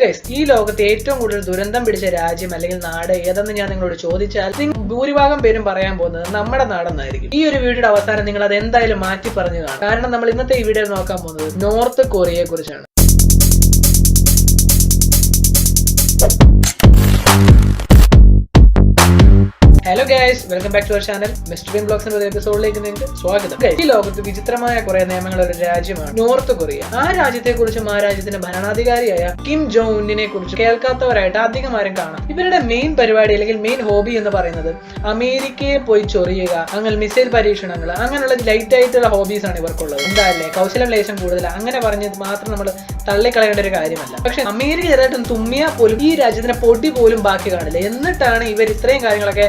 Guys ഈ ലോകത്ത് ഏറ്റവും കൂടുതൽ ദുരന്തം പിടിച്ച രാജ്യം അല്ലെങ്കിൽ നാട് ഏതെന്ന് ഞാൻ നിങ്ങളോട് ചോദിച്ചാൽ ഭൂരിഭാഗം പേരും പറയാൻ പോകുന്നത് നമ്മുടെ നാടെന്നായിരിക്കും. ഈ ഒരു വീഡിയോയുടെ അവസാനം നിങ്ങൾ അത് എന്തായാലും മാറ്റി പറഞ്ഞു കാരണം നമ്മൾ ഇന്നത്തെ ഈ വീഡിയോ നോക്കാൻ പോകുന്നത് നോർത്ത് കൊറിയയെ കുറിച്ചാണ് guys welcome back to our channel mister ബ്ലോഗ്സിന്റെ ഒരു എപ്പിസോഡിലേക്ക് നിങ്ങൾക്ക് സ്വാഗതം. ഈ ലോകത്ത് വിചിത്രമായ കുറെ നിയമങ്ങളുള്ള ഒരു രാജ്യമാണ് നോർത്ത് കൊറിയ. ആ രാജ്യത്തെ കുറിച്ചും ആ രാജ്യത്തിന്റെ ഭരണാധികാരിയായ കിം ജോ ഉന്നിനെ കുറിച്ച് കേൾക്കാത്തവരായിട്ട് അധികം ആരും കാണാം. ഇവരുടെ മെയിൻ പരിപാടി അല്ലെങ്കിൽ മെയിൻ ഹോബി എന്ന് പറയുന്നത് അമേരിക്കയെ പോയി ചൊറിയുക അങ്ങനെ മിസൈൽ പരീക്ഷണങ്ങൾ അങ്ങനെയുള്ള ലൈറ്റ് ആയിട്ടുള്ള ഹോബീസ് ആണ് ഇവർക്കുള്ളത്. എന്തായാലും കൗശലം ലേശം കൂടുതൽ. അങ്ങനെ പറഞ്ഞത് മാത്രം നമ്മൾ തള്ളിക്കളയേണ്ട ഒരു കാര്യമല്ല. പക്ഷെ അമേരിക്ക ചെറുതായിട്ടും തുമ്മിയാൽ പോലും ഈ രാജ്യത്തിന്റെ പൊടി പോലും ബാക്കി കാണില്ല. എന്നിട്ടാണ് ഇവർ ഇത്രയും കാര്യങ്ങളൊക്കെ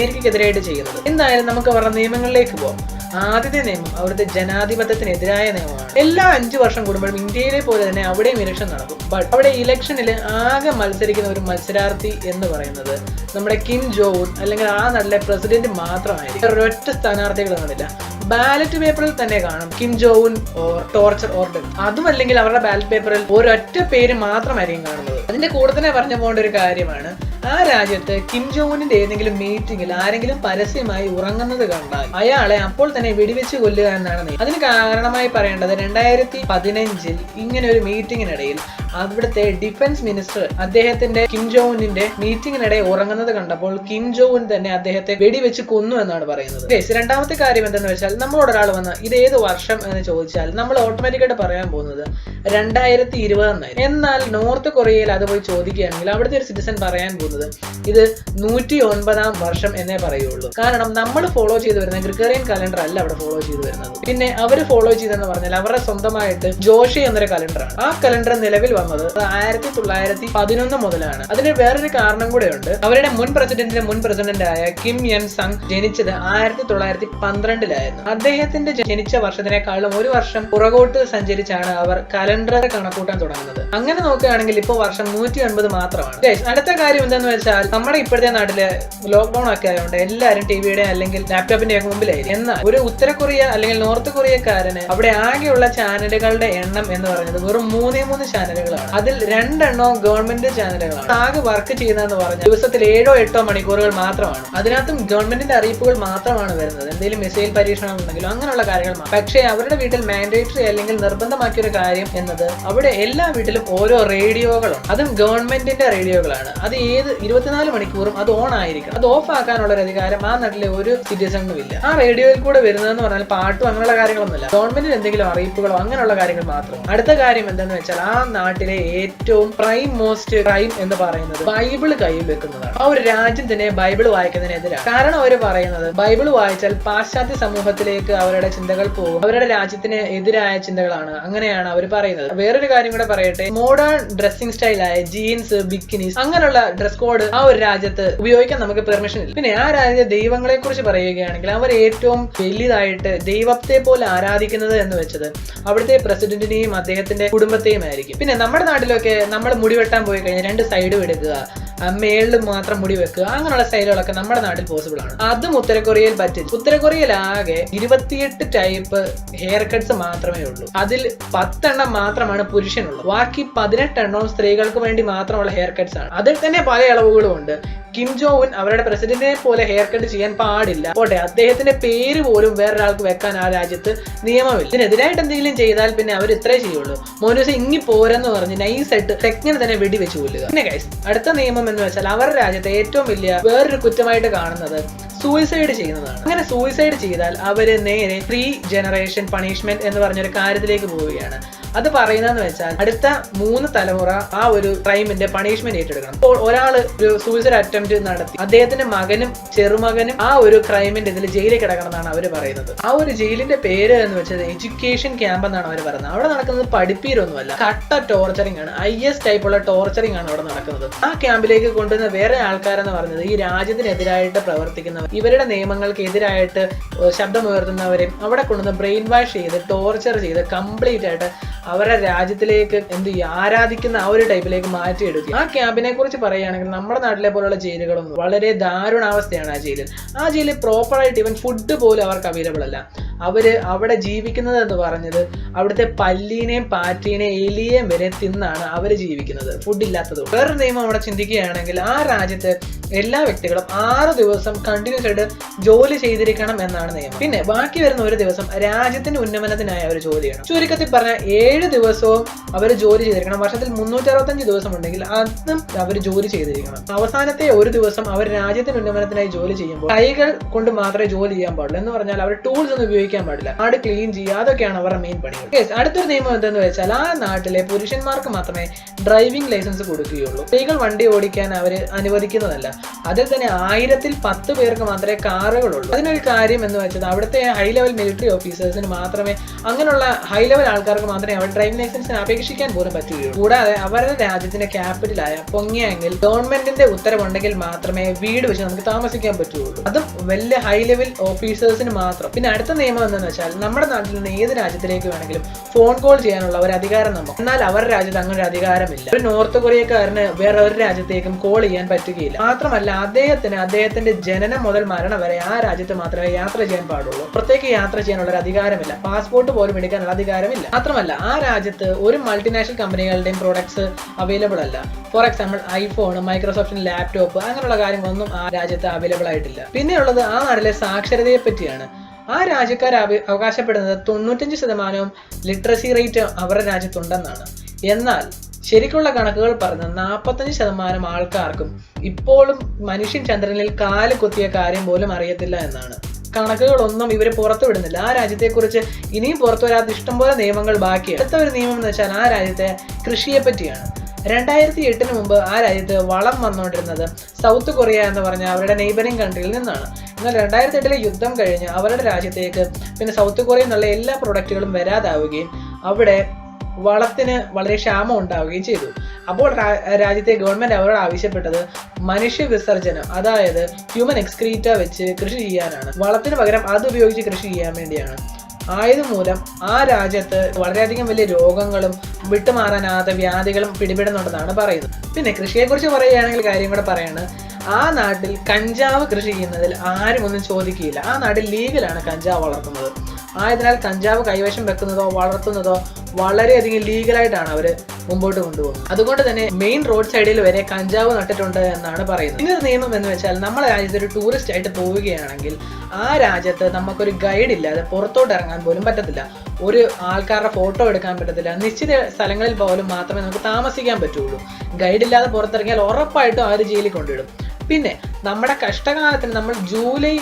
അമേരിക്കക്കെതിരായിട്ട് ചെയ്യുന്നത്. എന്തായാലും നമുക്ക് അവരുടെ നിയമങ്ങളിലേക്ക് പോകാം ആദ്യത്തെ നിയമം അവിടുത്തെ ജനാധിപത്യത്തിനെതിരായ നിയമമാണ്. എല്ലാ അഞ്ചു വർഷം കൂടുമ്പോഴും ഇന്ത്യയിലെ പോലെ തന്നെ അവിടെയും ഇലക്ഷൻ നടക്കും. ബട്ട് അവിടെ ഇലക്ഷനിൽ ആകെ മത്സരിക്കുന്ന ഒരു മത്സരാർത്ഥി എന്ന് പറയുന്നത് നമ്മുടെ കിം ജോ ഉൻ അല്ലെങ്കിൽ ആ നാട്ടിലെ പ്രസിഡന്റ് മാത്രമായിരിക്കും. ഒരൊറ്റ സ്ഥാനാർത്ഥികൾ കാണില്ല ബാലറ്റ് പേപ്പറിൽ തന്നെ കാണും കിം ജോ ഉൻ ഓർ ടോർച്ചർ ഓർഡർ അതും അല്ലെങ്കിൽ അവരുടെ ബാലറ്റ് പേപ്പറിൽ ഒരൊറ്റ പേര് മാത്രമായിരിക്കും കാണുന്നത്. അതിന്റെ കൂടെ തന്നെ പറഞ്ഞു പോകേണ്ട ഒരു കാര്യമാണ് ആ രാജ്യത്ത് കിം ജോങ്ങിന്റെ ഏതെങ്കിലും മീറ്റിംഗിൽ ആരെങ്കിലും പരസ്യമായി ഉറങ്ങുന്നത് കണ്ടാൽ അയാളെ അപ്പോൾ തന്നെ വെടിവെച്ച് കൊല്ലുക എന്നാണ്. അതിന് കാരണമായി പറയേണ്ടത് രണ്ടായിരത്തി പതിനഞ്ചിൽ ഇങ്ങനെ ഒരു മീറ്റിംഗിനിടയിൽ അവിടുത്തെ ഡിഫൻസ് മിനിസ്റ്റർ അദ്ദേഹത്തിന്റെ കിം ജോവിന്റെ മീറ്റിംഗിനിടെ ഉറങ്ങുന്നത് കണ്ടപ്പോൾ കിം ജോവിൻ തന്നെ അദ്ദേഹത്തെ വെടിവെച്ച് കൊന്നു എന്നാണ് പറയുന്നത്. രണ്ടാമത്തെ കാര്യം എന്തെന്ന് വെച്ചാൽ നമ്മളോട് ഒരാൾ വന്ന് ഇത് ഏത് വർഷം എന്ന് ചോദിച്ചാൽ നമ്മൾ ഓട്ടോമാറ്റിക്കായിട്ട് പറയാൻ പോകുന്നത് രണ്ടായിരത്തി ഇരുപത് എന്നായിരുന്നു. എന്നാൽ നോർത്ത് കൊറിയയിൽ അത് പോയി ചോദിക്കുകയാണെങ്കിൽ അവിടുത്തെ ഒരു സിറ്റിസൺ പറയാൻ പോകുന്നത് ഇത് നൂറ്റി ഒൻപതാം വർഷം എന്നേ പറയുള്ളൂ. കാരണം നമ്മൾ ഫോളോ ചെയ്തു വരുന്ന ഗ്രിഗറിയൻ കലണ്ടർ അല്ല അവിടെ ഫോളോ ചെയ്തു വരുന്നത്. പിന്നെ അവർ ഫോളോ ചെയ്തെന്ന് പറഞ്ഞാൽ അവരുടെ സ്വന്തമായിട്ട് ജോഷി എന്നൊരു കലണ്ടറാണ് ആ കലണ്ടർ നിലവിൽ വന്നത് ആയിരത്തി തൊള്ളായിരത്തി പതിനൊന്ന് മുതലാണ്. അതിന് വേറൊരു കാരണം കൂടെ ഉണ്ട് അവരുടെ മുൻ പ്രസിഡന്റിന്റെ മുൻ പ്രസിഡന്റായ കിം യൻ സങ് ജനിച്ചത് ആയിരത്തി തൊള്ളായിരത്തി പന്ത്രണ്ടിലായിരുന്നു അദ്ദേഹത്തിന്റെ ജനിച്ച വർഷത്തിനേക്കാളും ഒരു വർഷം പുറകോട്ട് സഞ്ചരിച്ചാണ് അവർ കലണ്ടർ കണക്കൂട്ടാൻ തുടങ്ങുന്നത്. അങ്ങനെ നോക്കുകയാണെങ്കിൽ ഇപ്പോൾ വർഷം നൂറ്റി ഒൻപത് മാത്രമാണ് അടുത്ത കാര്യം എന്താന്ന് വെച്ചാൽ നമ്മുടെ ഇപ്പോഴത്തെ നാട്ടിൽ ലോക്ക്ഡൌൺ ഒക്കെ ആയതുകൊണ്ട് എല്ലാവരും ടിവിയുടെ അല്ലെങ്കിൽ ലാപ്ടോപ്പിന്റെ ഒക്കെ മുമ്പിലായിരിക്കും. എന്നാൽ ഒരു ഉത്തര കൊറിയ അല്ലെങ്കിൽ നോർത്ത് കൊറിയക്കാരന് അവിടെ ആകെയുള്ള ചാനലുകളുടെ എണ്ണം എന്ന് പറയുന്നത് വെറും മൂന്നേ മൂന്ന് ചാനലുകളാണ്. അതിൽ രണ്ടെണ്ണം ഗവൺമെന്റ് ചാനലുകളാണ്. ആകെ വർക്ക് ചെയ്യുന്നതെന്ന് പറഞ്ഞാൽ ദിവസത്തിൽ ഏഴോ എട്ടോ മണിക്കൂറുകൾ മാത്രമാണ്. അതിനകത്തും ഗവൺമെന്റിന്റെ അറിയിപ്പുകൾ മാത്രമാണ് വരുന്നത്. എന്തെങ്കിലും മിസൈൽ പരീക്ഷണം ഉണ്ടെങ്കിലും അങ്ങനെയുള്ള കാര്യങ്ങൾ. പക്ഷേ അവരുടെ വീട്ടിൽ മാൻഡേറ്ററി അല്ലെങ്കിൽ നിർബന്ധമാക്കിയ ഒരു കാര്യം എന്നത് അവിടെ എല്ലാ വീട്ടിലും ഓരോ റേഡിയോകളുണ്ട് അതും ഗവൺമെന്റിന്റെ റേഡിയോകളാണ്. അത് ഏത് ഇരുപത്തിനാല് മണിക്കൂറും അത് ഓൺ ആയിരിക്കും അത് ഓഫ് ആക്കാനുള്ള ഒരു അധികാരം ആ നാട്ടിലെ ഒരു സിറ്റിസണിനും ഇല്ല. ആ റേഡിയോയിൽ കൂടെ വരുന്നതെന്ന് പറഞ്ഞാൽ പാട്ടും അങ്ങനെയുള്ള കാര്യങ്ങളൊന്നുമില്ല. ഗവൺമെന്റിന് എന്തെങ്കിലും അറിയിപ്പുകളോ അങ്ങനെയുള്ള കാര്യങ്ങൾ മാത്രം. അടുത്ത കാര്യം എന്താണെന്ന് വെച്ചാൽ ആ നാട്ടിലെ ഏറ്റവും പ്രൈം മോസ്റ്റ് ക്രൈം എന്ന് പറയുന്നത് ബൈബിൾ കയ്യിൽ വെക്കുന്നതാണ്. ആ ഒരു രാജ്യം തന്നെ ബൈബിൾ വായിക്കുന്നതിനെതിരാണ് കാരണം അവർ പറയുന്നത് ബൈബിൾ വായിച്ചാൽ പാശ്ചാത്യ സമൂഹത്തിലേക്ക് അവരുടെ ചിന്തകൾ പോകും. അവരുടെ രാജ്യത്തിന് എതിരായ ചിന്തകളാണ്. അങ്ങനെയാണ് അവർ പറയുന്നത്. വേറൊരു കാര്യം കൂടെ പറയട്ടെ. മോഡേൺ ഡ്രസ്സിംഗ് സ്റ്റൈലായ ജീൻസ് ബിക്കിനീസ് അങ്ങനെയുള്ള ഡ്രസ് കോഡ് ആ ഒരു രാജ്യത്ത് ഉപയോഗിക്കാൻ നമുക്ക് പെർമിഷൻ ഇല്ല. പിന്നെ ആ രാജ്യത്തെ ദൈവങ്ങളെ കുറിച്ച് പറയുകയാണെങ്കിൽ അവർ ഏറ്റവും വലിയതായിട്ട് ദൈവത്തെ പോലെ ആരാധിക്കുന്നത് എന്ന് വെച്ചത് അവിടുത്തെ പ്രസിഡന്റിനെയും അദ്ദേഹത്തിന്റെ കുടുംബത്തെയും ആയിരിക്കും പിന്നെ നമ്മുടെ നാട്ടിലൊക്കെ നമ്മൾ മുടി വെട്ടാൻ പോയി കഴിഞ്ഞാൽ രണ്ട് സൈഡും എടുക്കുക. മേളിൽ മാത്രം മുടി വെക്കുക. അങ്ങനെയുള്ള സ്റ്റൈലുകളൊക്കെ നമ്മുടെ നാട്ടിൽ പോസിബിൾ ആണ്. അതും ഉത്തര കൊറിയയിൽ പറ്റില്ല ഉത്തര കൊറിയയിൽ ആകെ ഇരുപത്തിയെട്ട് ടൈപ്പ് ഹെയർ കട്ട്സ് മാത്രമേ ഉള്ളൂ. അതിൽ പത്തെണ്ണം മാത്രമാണ് പുരുഷനുള്ളത്. ബാക്കി പതിനെട്ടെണ്ണവും സ്ത്രീകൾക്ക് വേണ്ടി മാത്രമുള്ള ഹെയർ കട്ട്സ് ആണ്. അതിൽ തന്നെ പല ഇളവുകളും ഉണ്ട്. കിം ജോ ഉൻ അവരുടെ പ്രസിഡന്റിനെ പോലെ ഹെയർ കട്ട് ചെയ്യാൻ പാടില്ല. പോട്ടെ അദ്ദേഹത്തിന്റെ പേര് പോലും വേറൊരാൾക്ക് വെക്കാൻ ആ രാജ്യത്ത് നിയമമില്ല. ഇതിനെതിരായിട്ട് എന്തെങ്കിലും ചെയ്താൽ പിന്നെ അവർ ഇത്രേ ചെയ്യുള്ളൂ. മോനൂസ് ഇങ്ങി പോരെന്ന് പറഞ്ഞ് നൈസായിട്ട് ടെക്നിനെ തന്നെ വെടിവെച്ച് കൊല്ലുക. പിന്നെ ഗൈസ് അടുത്ത നിയമം എന്ന് വെച്ചാൽ അവരുടെ രാജ്യത്തെ ഏറ്റവും വലിയ വേറൊരു കുറ്റമായിട്ട് കാണുന്നത് സൂയിസൈഡ് ചെയ്യുന്നതാണ്. അങ്ങനെ സൂയിസൈഡ് ചെയ്താൽ അവർ നേരെ പ്രീ ജനറേഷൻ പണിഷ്മെന്റ് എന്ന് പറഞ്ഞൊരു കാര്യത്തിലേക്ക് പോവുകയാണ്. അത് പറയുന്നതെന്ന് വെച്ചാൽ അടുത്ത മൂന്ന് തലമുറ ആ ഒരു ക്രൈമിന്റെ പണിഷ്മെന്റ് ഏറ്റെടുക്കണം. അപ്പോൾ ഒരാൾ ഒരു സൂയിസൈഡ് അറ്റംപ്റ്റ് നടത്തി അദ്ദേഹത്തിന്റെ മകനും ചെറുമകനും ആ ഒരു ക്രൈമിന്റെ ഇതിൽ ജയിലിൽ കിടക്കണം എന്നാണ് അവർ പറയുന്നത്. ആ ഒരു ജയിലിന്റെ പേര് എന്ന് വെച്ചാൽ എഡ്യൂക്കേഷൻ ക്യാമ്പ് എന്നാണ് അവർ പറയുന്നത്. അവിടെ നടക്കുന്നത് പഠിപ്പീരൊന്നുമല്ല. കട്ട ടോർച്ചറിംഗ് ആണ്. ഐ എസ് ടൈപ്പുള്ള ടോർച്ചറിംഗ് ആണ് അവിടെ നടക്കുന്നത്. ആ ക്യാമ്പിലേക്ക് കൊണ്ടുവന്ന വേറെ ആൾക്കാരെന്ന് പറഞ്ഞത് ഈ രാജ്യത്തിനെതിരായിട്ട് പ്രവർത്തിക്കുന്നവർ ഇവരുടെ നിയമങ്ങൾക്ക് എതിരായിട്ട് ശബ്ദമുയർത്തുന്നവരെയും അവിടെ കൊണ്ടുവന്ന് ബ്രെയിൻ വാഷ് ചെയ്ത് ടോർച്ചർ ചെയ്ത് കംപ്ലീറ്റ് ആയിട്ട് അവരുടെ രാജ്യത്തിലേക്ക് എന്ത് ആരാധിക്കുന്ന ആ ഒരു ടൈപ്പിലേക്ക് മാറ്റിയെടുക്കുക. ആ ക്യാമ്പിനെ കുറിച്ച് പറയുകയാണെങ്കിൽ നമ്മുടെ നാട്ടിലെ പോലുള്ള ജയിലുകളൊന്നും വളരെ ദാരുണാവസ്ഥയാണ് ആ ജയിലിൽ. ആ ജയിലിൽ പ്രോപ്പറായിട്ട് ഇവൻ ഫുഡ് പോലും അവർക്ക് അവൈലബിൾ അല്ല. അവർ അവിടെ ജീവിക്കുന്നത് എന്ന് പറഞ്ഞത് അവിടുത്തെ പല്ലീനെയും പാറ്റീനെയും എലിയെയും വരെ തിന്നാണ് അവർ ജീവിക്കുന്നത്. ഫുഡ് ഇല്ലാത്തത് വേറൊരു നിയമം അവിടെ ചിന്തിക്കുകയാണെങ്കിൽ ആ രാജ്യത്ത് എല്ലാ വ്യക്തികളും ആറ് ദിവസം കണ്ടിന്യൂസ് ആയിട്ട് ജോലി ചെയ്തിരിക്കണം എന്നാണ് നിയമം. പിന്നെ ബാക്കി വരുന്ന ഒരു ദിവസം രാജ്യത്തിന്റെ ഉന്നമനത്തിനായി അവർ ജോലി ചെയ്യണം ചുരുക്കത്തിൽ പറഞ്ഞ ഏഴ് ദിവസവും അവർ ജോലി ചെയ്തിരിക്കണം. വർഷത്തിൽ മുന്നൂറ്റി അറുപത്തഞ്ച് ദിവസം ഉണ്ടെങ്കിൽ അതും അവർ ജോലി ചെയ്തിരിക്കണം. അവസാനത്തെ ഒരു ദിവസം അവർ രാജ്യത്തിന്റെ ഉന്നമനത്തിനായി ജോലി ചെയ്യുമ്പോൾ കൈകൾ കൊണ്ട് മാത്രമേ ജോലി ചെയ്യാൻ പാടുള്ളൂ എന്ന് പറഞ്ഞാൽ അവർ ടൂൾസ് ഒന്നും ഉപയോഗിക്കാൻ പാടില്ല. നാട് ക്ലീൻ ചെയ്യുക അതൊക്കെയാണ് അവരുടെ മെയിൻ പണി. അടുത്തൊരു നിയമം എന്തെന്ന് വെച്ചാൽ ആ നാട്ടിലെ പുരുഷന്മാർക്ക് മാത്രമേ ഡ്രൈവിംഗ് ലൈസൻസ് കൊടുക്കുകയുള്ളൂ. സ്ത്രീകൾ വണ്ടി ഓടിക്കാൻ അവർ അനുവദിക്കുന്നതല്ല. അതിൽ തന്നെ ആയിരത്തിൽ പത്ത് പേർക്ക് മാത്രമേ കാറുകളുള്ളൂ. അതിനൊരു കാര്യം എന്ന് വെച്ചാൽ അവിടുത്തെ ഹൈ ലെവൽ മിലിറ്ററി ഓഫീസേഴ്സിന് മാത്രമേ അങ്ങനെയുള്ള ഹൈ ലെവൽ ആൾക്കാർക്ക് മാത്രമേ അവർ ഡ്രൈവിംഗ് ലൈസൻസിന് അപേക്ഷിക്കാൻ പോലും പറ്റുകയുള്ളൂ. കൂടാതെ അവരുടെ രാജ്യത്തിന്റെ ക്യാപിറ്റലായ പൊങ്ങിയെങ്കിൽ ഗവൺമെന്റിന്റെ ഉത്തരവുണ്ടെങ്കിൽ മാത്രമേ വീട് വെച്ച് നമുക്ക് താമസിക്കാൻ പറ്റുകയുള്ളൂ. അതും വലിയ ഹൈ ലെവൽ ഓഫീസേഴ്സിന് മാത്രം. പിന്നെ അടുത്ത നിയമം എന്തെന്ന് വെച്ചാൽ നമ്മുടെ നാട്ടിൽ നിന്ന് ഏത് രാജ്യത്തിലേക്ക് വേണമെങ്കിലും ഫോൺ കോൾ ചെയ്യാനുള്ള ഒരു അധികാരം നമുക്ക്. എന്നാൽ അവരുടെ രാജ്യത്ത് അങ്ങനെ ഒരു അധികാരമില്ല. ഒരു നോർത്ത് കൊറിയക്കാരന് വേറെ ഒരു രാജ്യത്തേക്കും കോൾ ചെയ്യാൻ പറ്റുകയില്ല. മാത്രമല്ല അദ്ദേഹത്തിന് അദ്ദേഹത്തിന്റെ ജനനം മുതൽ മരണം വരെ ആ രാജ്യത്ത് മാത്രമേ യാത്ര ചെയ്യാൻ പാടുള്ളൂ. പ്രത്യേക യാത്ര ചെയ്യാനുള്ള ഒരു അധികാരമില്ല. പാസ്പോർട്ട് പോലും എടുക്കാനുള്ള അധികാരമില്ല. മാത്രമല്ല ആ രാജ്യത്ത് ഒരു മൾട്ടിനാഷണൽ കമ്പനികളുടെയും പ്രോഡക്ട്സ് അവൈലബിൾ അല്ല. ഫോർ എക്സാമ്പിൾ ഐഫോൺ മൈക്രോസോഫ്റ്റിന്റെ ലാപ്ടോപ്പ് അങ്ങനെയുള്ള കാര്യങ്ങളൊന്നും ആ രാജ്യത്ത് അവൈലബിൾ ആയിട്ടില്ല. പിന്നെയുള്ളത് ആ നാട്ടിലെ സാക്ഷരതയെ പറ്റിയാണ് ആ രാജ്യക്കാർ അവ- അവകാശപ്പെടുന്നത് തൊണ്ണൂറ്റഞ്ച് ശതമാനവും ലിറ്ററസി റേറ്റ് അവരുടെ രാജ്യത്തുണ്ടെന്നാണ്. എന്നാൽ ശരിക്കുള്ള കണക്കുകൾ പറഞ്ഞ നാൽപ്പത്തഞ്ച് ശതമാനം ആൾക്കാർക്കും ഇപ്പോഴും മനുഷ്യൻ ചന്ദ്രനിൽ കാൽ കുത്തിയ കാര്യം പോലും അറിയത്തില്ല എന്നാണ്. കണക്കുകളൊന്നും ഇവർ പുറത്തു വിടുന്നില്ല. ആ രാജ്യത്തെക്കുറിച്ച് ഇനിയും പുറത്തു വരാത്ത ഇഷ്ടംപോലെ നിയമങ്ങൾ ബാക്കിയാണ് അടുത്ത ഒരു നിയമം എന്ന് വെച്ചാൽ ആ രാജ്യത്തെ കൃഷിയെ പറ്റിയാണ് രണ്ടായിരത്തി എട്ടിന് മുമ്പ് ആ രാജ്യത്ത് വളം വന്നുകൊണ്ടിരുന്നത് സൗത്ത് കൊറിയ എന്ന് പറഞ്ഞ അവരുടെ നെയ്ബറിംഗ് കൺട്രിയിൽ നിന്നാണ്. എന്നാൽ രണ്ടായിരത്തി എട്ടിലെ യുദ്ധം കഴിഞ്ഞ് അവരുടെ രാജ്യത്തേക്ക് പിന്നെ സൗത്ത് കൊറിയ എന്നുള്ള എല്ലാ പ്രൊഡക്റ്റുകളും വരാതാവുകയും അവിടെ വളത്തിന് വളരെ ക്ഷാമം ഉണ്ടാവുകയും ചെയ്തു. അപ്പോൾ രാജ്യത്തെ ഗവൺമെന്റ് അവരോട് ആവശ്യപ്പെട്ടത് മനുഷ്യ വിസർജനം അതായത് ഹ്യൂമൻ എക്സ്ക്രീറ്റ വെച്ച് കൃഷി ചെയ്യാനാണ്. വളത്തിന് പകരം അത് ഉപയോഗിച്ച് കൃഷി ചെയ്യാൻ വേണ്ടിയാണ്. ആയതുമൂലം ആ രാജ്യത്ത് വളരെയധികം വലിയ രോഗങ്ങളും വിട്ടുമാറാനാത്ത വ്യാധികളും പിടിപെടുന്നുണ്ടെന്നാണ് പറയുന്നത്. പിന്നെ കൃഷിയെക്കുറിച്ച് പറയുകയാണെങ്കിൽ കാര്യം കൂടെ പറയാണ്. ആ നാട്ടിൽ കഞ്ചാവ് കൃഷി ചെയ്യുന്നതിൽ ആരും ഒന്നും ചോദിക്കുകയില്ല. ആ നാട്ടിൽ ലീഗലാണ് കഞ്ചാവ് വളർത്തുന്നത്. ആയതിനാൽ കഞ്ചാവ് കൈവശം വെക്കുന്നതോ വളർത്തുന്നതോ വളരെയധികം ലീഗലായിട്ടാണ് അവർ മുമ്പോട്ട് കൊണ്ടുപോകുന്നത്. അതുകൊണ്ട് തന്നെ മെയിൻ റോഡ് സൈഡിൽ വരെ കഞ്ചാവ് നട്ടിട്ടുണ്ട് എന്നാണ് പറയുന്നത്. ഇങ്ങനൊരു നിയമം എന്ന് വെച്ചാൽ നമ്മൾ രാജ്യത്ത് ഒരു ടൂറിസ്റ്റ് ആയിട്ട് പോവുകയാണെങ്കിൽ ആ രാജ്യത്ത് നമുക്കൊരു ഗൈഡ് ഇല്ലാതെ പുറത്തോട്ട് ഇറങ്ങാൻ പോലും പറ്റത്തില്ല. ഒരു ആൾക്കാരുടെ ഫോട്ടോ എടുക്കാൻ പറ്റത്തില്ല. നിശ്ചിത സ്ഥലങ്ങളിൽ പോലും മാത്രമേ നമുക്ക് താമസിക്കാൻ പറ്റുള്ളൂ. ഗൈഡ് ഇല്ലാതെ പുറത്തിറങ്ങിയാൽ ഉറപ്പായിട്ടും അവർ ജയിലിൽ കൊണ്ടിടും പിന്നെ നമ്മുടെ കഷ്ടകാലത്തിന് നമ്മൾ ജൂലൈ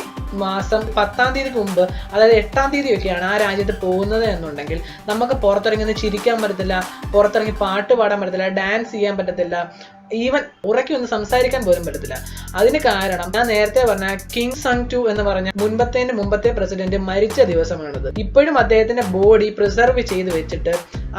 മാസം പത്താം തീയതിക്ക് മുമ്പ് അതായത് എട്ടാം തീയതി ഒക്കെയാണ് ആ രാജ്യത്ത് പോകുന്നത് എന്നുണ്ടെങ്കിൽ നമുക്ക് പുറത്തിറങ്ങി ചിരിക്കാൻ പറ്റത്തില്ല പുറത്തിറങ്ങി പാട്ട് പാടാൻ പറ്റത്തില്ല ഡാൻസ് ചെയ്യാൻ പറ്റത്തില്ല ഈവൻ ഉറക്കി ഒന്ന് സംസാരിക്കാൻ പോലും പറ്റത്തില്ല. അതിന് കാരണം ഞാൻ നേരത്തെ പറഞ്ഞ കിങ് സങ് ടു എന്ന് പറഞ്ഞ മുൻപത്തേന്റെ മുമ്പത്തെ പ്രസിഡന്റ് മരിച്ച ദിവസമാണത്. ഇപ്പോഴും അദ്ദേഹത്തിന്റെ ബോഡി പ്രിസർവ് ചെയ്ത് വെച്ചിട്ട്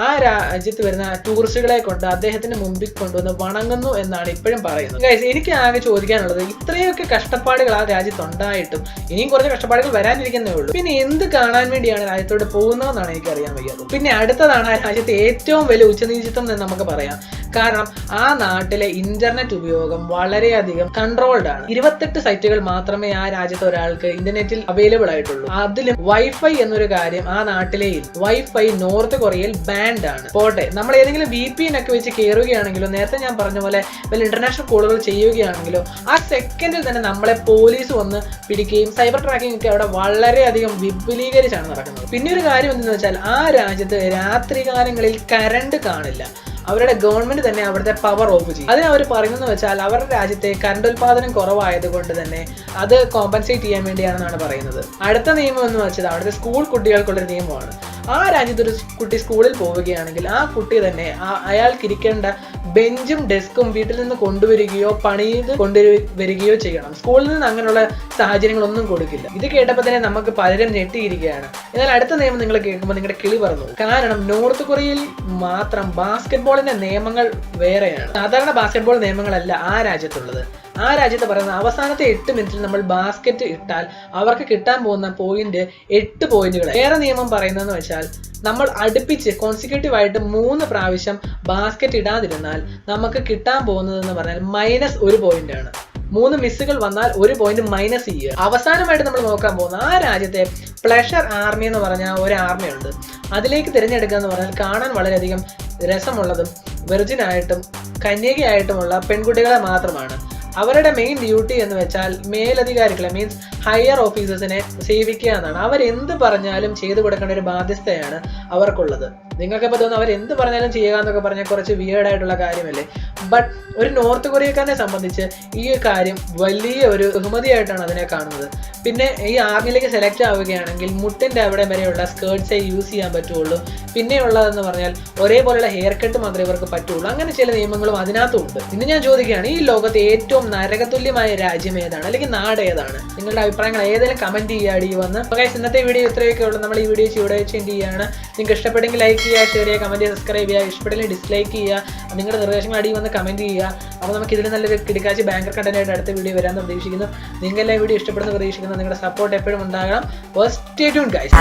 ആ രാജ്യത്ത് വരുന്ന ടൂറിസ്റ്റുകളെ കൊണ്ട് അദ്ദേഹത്തിന് മുമ്പിൽ കൊണ്ടുവന്ന് വണങ്ങുന്നു എന്നാണ് ഇപ്പോഴും പറയുന്നത്. ഗൈസ് എനിക്ക് ആകെ ചോദിക്കാനുള്ളത് ഇത്രയൊക്കെ കഷ്ടപ്പാടുകൾ ആ രാജ്യത്ത് ഉണ്ടായിട്ടും ഇനിയും കുറച്ച് കഷ്ടപ്പാടുകൾ വരാനിരിക്കുന്നേ ഉള്ളൂ. പിന്നെ എന്ത് കാണാൻ വേണ്ടിയാണ് രാജ്യത്തോട് പോകുന്നതെന്നാണ് എനിക്ക് അറിയാൻ വയ്യാത്തത്. പിന്നെ അടുത്തതാണ് ആ രാജ്യത്തെ ഏറ്റവും വലിയ ഉച്ചനീചിത്വം എന്ന് നമുക്ക് പറയാം. കാരണം ആ നാട്ടിലെ ഇന്റർനെറ്റ് ഉപയോഗം വളരെയധികം കൺട്രോൾഡ് ആണ്. ഇരുപത്തെട്ട് സൈറ്റുകൾ മാത്രമേ ആ രാജ്യത്തെ ഒരാൾക്ക് ഇന്റർനെറ്റിൽ അവൈലബിൾ ആയിട്ടുള്ളൂ. അതിലും വൈഫൈ എന്നൊരു കാര്യം ആ നാട്ടിലെ വൈഫൈ നോർത്ത് കൊറിയയിൽ ബാൻഡ് ആണ്. പോട്ടെ നമ്മൾ ഏതെങ്കിലും വി പി ഒക്കെ വെച്ച് കയറുകയാണെങ്കിലോ നേരത്തെ ഞാൻ പറഞ്ഞ പോലെ വല്ല ഇന്റർനാഷണൽ കോളുകൾ ചെയ്യുകയാണെങ്കിലോ ആ സെക്കൻഡിൽ തന്നെ നമ്മളെ പോലീസ് വന്ന് പിടിക്കുകയും സൈബർ ട്രാക്കിംഗ് ഒക്കെ അവിടെ വളരെയധികം വിപുലീകരിച്ചാണ് നടക്കുന്നത്. പിന്നെ ഒരു കാര്യം എന്തെന്ന് വെച്ചാൽ ആ രാജ്യത്ത് രാത്രികാലങ്ങളിൽ കറണ്ട് കാണില്ല. അവരുടെ ഗവൺമെന്റ് തന്നെ അവിടുത്തെ പവർ ഓഫ് ചെയ്യും. അതിന് അവർ പറയുന്നത് വെച്ചാൽ അവരുടെ രാജ്യത്തെ കറണ്ട് ഉൽപാദനം കുറവായത് കൊണ്ട് തന്നെ അത് കോമ്പൻസേറ്റ് ചെയ്യാൻ വേണ്ടിയാണെന്നാണ് പറയുന്നത്. അടുത്ത നിയമം എന്ന് വെച്ചാൽ അവിടുത്തെ സ്കൂൾ കുട്ടികൾക്കുള്ളൊരു നിയമമാണ്. ആ രാജ്യത്ത് ഒരു കുട്ടി സ്കൂളിൽ പോവുകയാണെങ്കിൽ ആ കുട്ടി തന്നെ അയാൾക്ക് ഇരിക്കേണ്ട ബെഞ്ചും ഡെസ്കും വീട്ടിൽ നിന്ന് കൊണ്ടുവരികയോ പണിയത് കൊണ്ടുവരികയോ ചെയ്യണം. സ്കൂളിൽ നിന്ന് അങ്ങനെയുള്ള സാഹചര്യങ്ങളൊന്നും കൊടുക്കില്ല. ഇത് കേട്ടപ്പോൾ തന്നെ നമുക്ക് പലരും ഞെട്ടിയിരിക്കുകയാണ്. എന്നാൽ അടുത്ത നിയമം നിങ്ങൾ കേൾക്കുമ്പോൾ നിങ്ങളുടെ കിളി പറഞ്ഞു കാരണം നോർത്ത് കൊറിയയിൽ മാത്രം ബാസ്കറ്റ്ബോളിന്റെ നിയമങ്ങൾ വേറെയാണ്. സാധാരണ ബാസ്കറ്റ്ബോൾ നിയമങ്ങളല്ല ആ രാജ്യത്തുള്ളത്. ആ രാജ്യത്ത് പറയുന്നത് അവസാനത്തെ എട്ട് മിനിറ്റിൽ നമ്മൾ ബാസ്കറ്റ് ഇട്ടാൽ അവർക്ക് കിട്ടാൻ പോകുന്ന പോയിന്റ് എട്ട് പോയിന്റുകൾ വേറെ നിയമം പറയുന്നതെന്ന് വെച്ചാൽ നമ്മൾ അടുപ്പിച്ച് കോൺസിക്യൂട്ടീവ് ആയിട്ട് മൂന്ന് പ്രാവശ്യം ബാസ്ക്കറ്റ് ഇടാതിരുന്നാൽ നമുക്ക് കിട്ടാൻ പോകുന്നതെന്ന് പറഞ്ഞാൽ മൈനസ് ഒരു പോയിന്റ് ആണ്. മൂന്ന് മിസ്സുകൾ വന്നാൽ ഒരു പോയിന്റ് മൈനസ് ചെയ്യുക. അവസാനമായിട്ട് നമ്മൾ നോക്കാൻ പോകുന്ന ആ രാജ്യത്തെ പ്ലഷർ ആർമി എന്ന് പറഞ്ഞ ഒരു ആർമിയുണ്ട് അതിലേക്ക് തിരഞ്ഞെടുക്കുക എന്ന് പറഞ്ഞാൽ കാണാൻ വളരെയധികം രസമുള്ളതും വെർജിനായിട്ടും കന്യകയായിട്ടുമുള്ള പെൺകുട്ടികളെ മാത്രമാണ്. അവരുടെ മെയിൻ ഡ്യൂട്ടി എന്ന് വെച്ചാൽ മേലധികാരികളെ മീൻസ് ഹയർ ഓഫീസേഴ്സിനെ സേവിക്കുക എന്നാണ്. അവരെന്ത് പറഞ്ഞാലും ചെയ്തു കൊടുക്കേണ്ട ഒരു ബാധ്യസ്ഥയാണ് അവർക്കുള്ളത്. നിങ്ങൾക്കിപ്പോൾ തോന്നുന്നു അവർ പറഞ്ഞാലും ചെയ്യുക എന്നൊക്കെ പറഞ്ഞാൽ കുറച്ച് വിയേഡായിട്ടുള്ള കാര്യമല്ലേ? ബട്ട് ഒരു നോർത്ത് കൊറിയക്കാരനെ സംബന്ധിച്ച് ഈ കാര്യം വലിയ ഒരു ബഹുമതിയായിട്ടാണ് അതിനെ കാണുന്നത്. പിന്നെ ഈ ആർമിയിലേക്ക് സെലക്ട് ആവുകയാണെങ്കിൽ മുട്ടിന്റെ അവിടെ വരെയുള്ള സ്കേർട്ട്സേ യൂസ് ചെയ്യാൻ പറ്റുള്ളൂ. പിന്നെയുള്ളതെന്ന് പറഞ്ഞാൽ ഒരേപോലെയുള്ള ഹെയർ കട്ട് മാത്രമേ ഇവർക്ക് പറ്റുള്ളൂ. അങ്ങനെ ചില നിയമങ്ങളും അതിനകത്തുണ്ട്. ഇന്ന് ഞാൻ ചോദിക്കുകയാണ് ഈ ലോകത്ത് ഏറ്റവും നരകതുല്യമായ രാജ്യം ഏതാണ്? അല്ലെങ്കിൽ നാട് ഏതാണ്? നിങ്ങളുടെ അഭിപ്രായങ്ങൾ ഏതെങ്കിലും കമന്റ് ചെയ്യാടി വന്ന്. ഇന്നത്തെ വീഡിയോ ഇത്രയൊക്കെ ഉള്ളൂ. നമ്മൾ ഈ വീഡിയോ ഇവിടെ വെച്ച് എന്ത് ചെയ്യാണ്. നിങ്ങൾക്ക് ഇഷ്ടപ്പെട്ടെങ്കിൽ ലൈക്ക് ചെയ്യുക ഷെയർ ചെയ്യുക കമന്റ് ചെയ്യുക സബ്സ്ക്രൈബ് ചെയ്യുക. ഇഷ്ടപ്പെട്ടില്ലെങ്കിൽ ഡിസ്ലൈക്ക് ചെയ്യുക. നിങ്ങളുടെ നിർദ്ദേശങ്ങൾ അടി വന്ന് കമന്റ് ചെയ്യുക. അപ്പോൾ നമുക്ക് ഇതിൽ നല്ലൊരു കിടക്കാച്ചി ബാങ്കർ കണ്ടന്റായിട്ട് അടുത്ത വീഡിയോ വരാമെന്ന് പ്രതീക്ഷിക്കുന്നു. നിങ്ങളെ വീഡിയോ ഇഷ്ടപ്പെടുന്ന പ്രതീക്ഷിക്കുന്നു. നിങ്ങളുടെ സപ്പോർട്ട് എപ്പോഴും ഉണ്ടാകണം. First guys